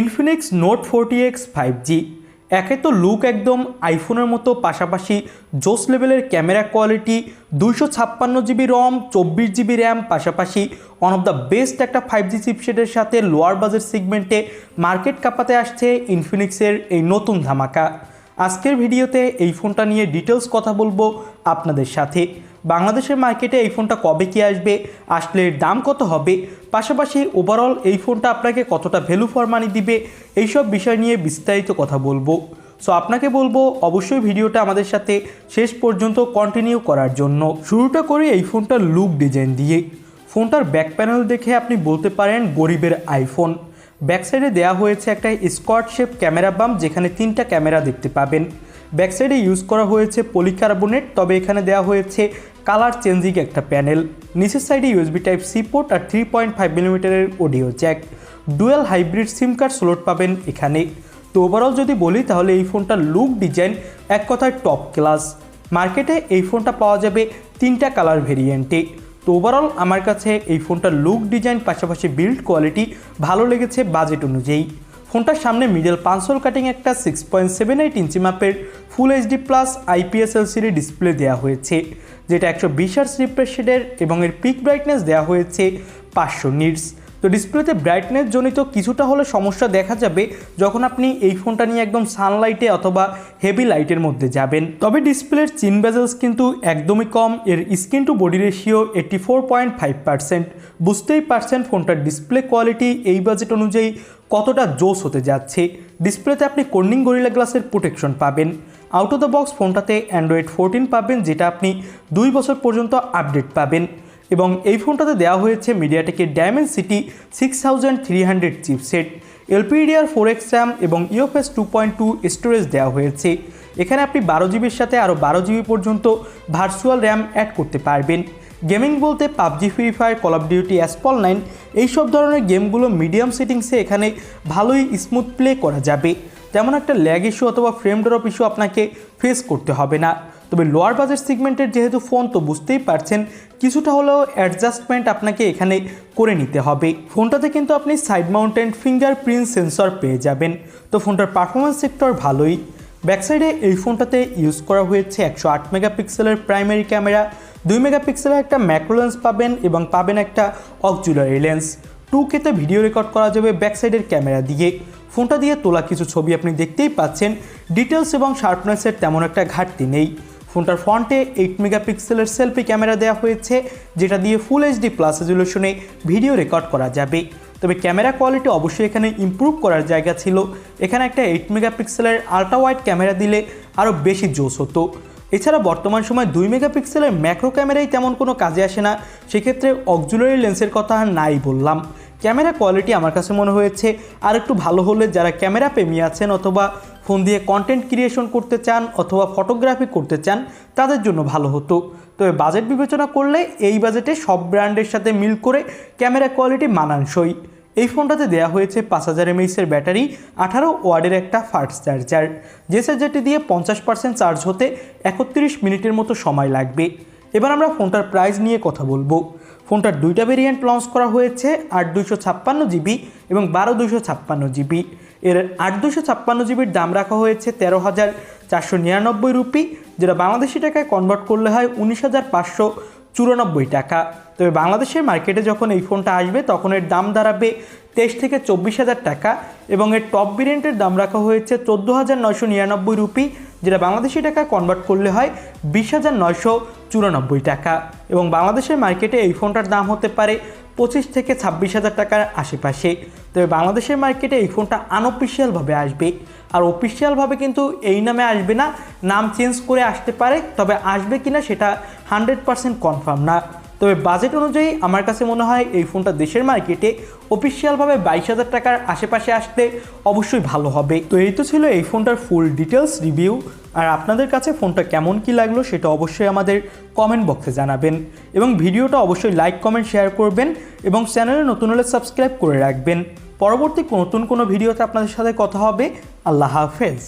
Infinix Note forty X five G একে তো look একদম আইফোনের মতো, পাশাপাশি জোস লেভেলের ক্যামেরা কোয়ালিটি দুইশো ছাপ্পান্ন জিবি রম চব্বিশ জিবি র্যাম পাশাপাশি ওয়ান অফ দ্য বেস্ট একটা ফাইভ জি চিপসেটের সাথে লোয়ার বাজেট সেগমেন্টে মার্কেট কাঁপাতে আসছে ইনফিনিক্সের এই নতুন ধামাকা। আজকের ভিডিওতে এই ফোনটা নিয়ে ডিটেলস কথা বলব আপনাদের সাথে। বাংলাদেশের মার্কেটে এই ফোনটা কবে কি আসবে, আসলে এর দাম কত হবে, পাশাপাশি ওভারঅল এই ফোনটা আপনাকে কতটা ভ্যালু ফর মানি দিবে, এইসব বিষয় নিয়ে বিস্তারিত কথা বলব। সো আপনাকে বলব, অবশ্যই ভিডিওটা আমাদের সাথে শেষ পর্যন্ত কন্টিনিউ করার জন্য। শুরুটা করি এই ফোনটার লুক ডিজাইন দিয়ে। ফোনটার ব্যাক প্যানেল দেখে আপনি বলতে পারেন গরিবের আইফোন ব্যাক সাইডে দেওয়া হয়েছে একটা স্কোয়াড শেপ ক্যামেরা বাম যেখানে তিনটা ক্যামেরা দেখতে পাবেন। ব্যাক সাইডে ইউজ করা হয়েছে পলিকার্বনেট তবে এখানে দেওয়া হয়েছে কালার চেঞ্জিং একটা প্যানেল, নিচের সাইডে ইউএসবি টাইপ সি পোর্ট আর থ্রি পয়েন্ট ফাইভ মিলিমিটারের audio jack dual hybrid SIM card slot পাবেন এখানে। তো ওভারঅল যদি বলি, তাহলে এই ফোনটার লুক ডিজাইন এক কথায় টপ ক্লাস মার্কেটে এই ফোনটা পাওয়া যাবে তিনটা কালার ভেরিয়েন্টে তো ওভারঅল আমার কাছে এই ফোনটার লুক ডিজাইন পাশাপাশি বিল্ড কোয়ালিটি ভালো লেগেছে বাজেট অনুযায়ী। ফোনটার সামনে মিডল পাঁচশোল কাটিং একটা six point seven eight inch মাপের full HD plus IPS LCD display দেওয়া হয়েছে, যেটা একশো বিশ আর্স রিফ্রেশ শেডের এবং এর পিক ব্রাইটনেস দেওয়া হয়েছে পাঁচশো নিটস তো ডিসপ্লেতে ব্রাইটনেস জনিত কিছুটা হলে সমস্যা দেখা যাবে যখন আপনি এই ফোনটা নিয়ে একদম সানলাইটে অথবা হেভি লাইটের মধ্যে যাবেন। তবে ডিসপ্লের চিন বেজেলস কিন্তু একদমই কম, এর screen to body ratio eighty four point five percent বুঝতেই পারছেন ফোনটার ডিসপ্লে কোয়ালিটি এই বাজেট অনুযায়ী কতটা জোস হতে যাচ্ছে। ডিসপ্লেতে আপনি কর্নিং গরিলা গ্লাসের প্রোটেকশন পাবেন। আউট অফ দ্য বক্স ফোনটাতে অ্যান্ড্রয়েড ফোরটিন পাবেন, যেটা আপনি দুই বছর পর্যন্ত আপডেট পাবেন। এবং এই ফোনটাতে দেওয়া হয়েছে মিডিয়াটেকের Dimensity six thousand three hundred chipset, LPDDR four X RAM এবং UFS two point two storage দেওয়া হয়েছে। এখানে আপনি বারো জিবির সাথে আরও বারো জিবি পর্যন্ত ভার্চুয়াল র্যাম অ্যাড করতে পারবেন। গেমিং বলতে PUBG, free fire, call of duty Asphalt nine এইসব ধরনের গেমগুলো মিডিয়াম সেটিংসে এখানে ভালোই স্মুথ প্লে করা যাবে। তেমন একটা ল্যাগ ইস্যু অথবা ফ্রেম ড্রপ ইস্যু আপনাকে ফেস করতে হবে না। তবে লোয়ার বাজেট সিগমেন্টের যেহেতু ফোন তো বুঝতেই পারছেন, কিছুটা হলেও অ্যাডজাস্টমেন্ট আপনাকে এখানে করে নিতে হবে। ফোনটাতে কিন্তু আপনি সাইড মাউন্টেন ফিঙ্গারপ্রিন্ট সেন্সর পেয়ে যাবেন। তো ফোনটার পারফরমেন্স সেক্টর ভালোই। ব্যাকসাইডে এই ফোনটাতে ইউজ করা হয়েছে একশো আট মেগাপিক্সেলের প্রাইমারি ক্যামেরা দুই মেগাপিক্সেলের একটা ম্যাক্রো লেন্স পাবেন এবং পাবেন একটা অক্সুলারি লেন্স টু কেতে ভিডিও রেকর্ড করা যাবে ব্যাকসাইডের ক্যামেরা দিয়ে। ফোনটা দিয়ে তোলা কিছু ছবি আপনি দেখতেই পাচ্ছেন। ডিটেলস এবং শার্পনেসের তেমন একটা ঘাটতি নেই। ফোনটার ফ্রন্টে এইট মেগাপিক্সেলের সেলফি ক্যামেরা দেওয়া হয়েছে, যেটা দিয়ে ফুল এইচডি প্লাস রেজুলেশনে ভিডিও রেকর্ড করা যাবে। তবে ক্যামেরা কোয়ালিটি অবশ্যই এখানে ইমপ্রুভ করার জায়গা ছিল। এখানে একটা এইট মেগাপিক্সেলের আলট্রা ওয়াইড ক্যামেরা দিলে আরও বেশি জোস হতো। এছাড়া বর্তমান সময় দুই মেগাপিক্সেলের ম্যাক্রো ক্যামেরাই তেমন কোনো কাজে আসে না। সেক্ষেত্রে অক্সুলারি লেন্সের কথা নাই বললাম। ক্যামেরা কোয়ালিটি আমার কাছে মনে হয়েছে। আর একটু ভালো হলে যারা ক্যামেরা প্রেমী আছেন অথবা ফোন দিয়ে কন্টেন্ট ক্রিয়েশন করতে চান অথবা ফটোগ্রাফি করতে চান, তাদের জন্য ভালো হতো। তবে বাজেট বিবেচনা করলে এই বাজেটে সব ব্র্যান্ডের সাথে মিল করে ক্যামেরা কোয়ালিটি মানানসই। এই ফোনটাতে দেওয়া হয়েছে পাঁচ হাজার এমএইচের ব্যাটারি, আঠারো ওয়ার্ডের একটা ফাস্ট চার্জার যে চার্জারটি দিয়ে পঞ্চাশ পার্সেন্ট চার্জ হতে একত্রিশ মিনিটের মতো সময় লাগবে। এবার আমরা ফোনটার প্রাইস নিয়ে কথা বলব। ফোনটার দুইটা ভেরিয়েন্ট লঞ্চ করা হয়েছে, আট দুইশো ছাপ্পান্ন জিবি এবং বারো দুইশো ছাপ্পান্ন জিবি। এর আট দুশো ছাপ্পান্ন জিবির দাম রাখা হয়েছে তেরো হাজার চারশো নিরানব্বই রুপি, যেটা বাংলাদেশি টাকায় কনভার্ট করলে হয় উনিশ হাজার পাঁচশো চুরানব্বই টাকা। তবে বাংলাদেশের মার্কেটে যখন এই ফোনটা আসবে, তখন এর দাম দাঁড়াবে তেইশ থেকে চব্বিশ হাজার টাকা এবং এর টপ ভেরিয়েন্টের দাম রাখা হয়েছে চোদ্দ হাজার নয়শো নিরানব্বই রুপি, যেটা বাংলাদেশি টাকায় কনভার্ট করলে হয় বিশ হাজার নয়শো চুরানব্বই টাকা। এবং বাংলাদেশের মার্কেটে এই ফোনটার দাম হতে পারে পঁচিশ থেকে ছাব্বিশ হাজার টাকার আশেপাশে। তবে বাংলাদেশের মার্কেটে এই ফোনটা আনঅফিসিয়ালভাবে আসবে। আর অফিসিয়ালভাবে কিন্তু এই নামে আসবে না, নাম চেঞ্জ করে আসতে পারে, তবে আসবে কিনা সেটা হান্ড্রেড পারসেন্ট কনফার্ম না। তবে বাজেট অনুযায়ী আমার কাছে মনে হয় এই ফোনটা দেশের মার্কেটে অফিসিয়ালভাবে বাইশ হাজার টাকার আশেপাশে আসতে অবশ্যই ভালো হবে। তো এই তো ছিল এই ফোনটার ফুল ডিটেলস রিভিউ আর আপনাদের কাছে ফোনটা কেমন কি লাগল সেটা অবশ্যই আমাদের কমেন্ট বক্সে জানাবেন। এবং ভিডিওটা অবশ্যই লাইক কমেন্ট শেয়ার করবেন এবং চ্যানেলে নতুন হলে সাবস্ক্রাইব করে রাখবেন। পরবর্তী নতুন কোনো ভিডিওতে আপনাদের সাথে কথা হবে। আল্লাহ হাফেজ।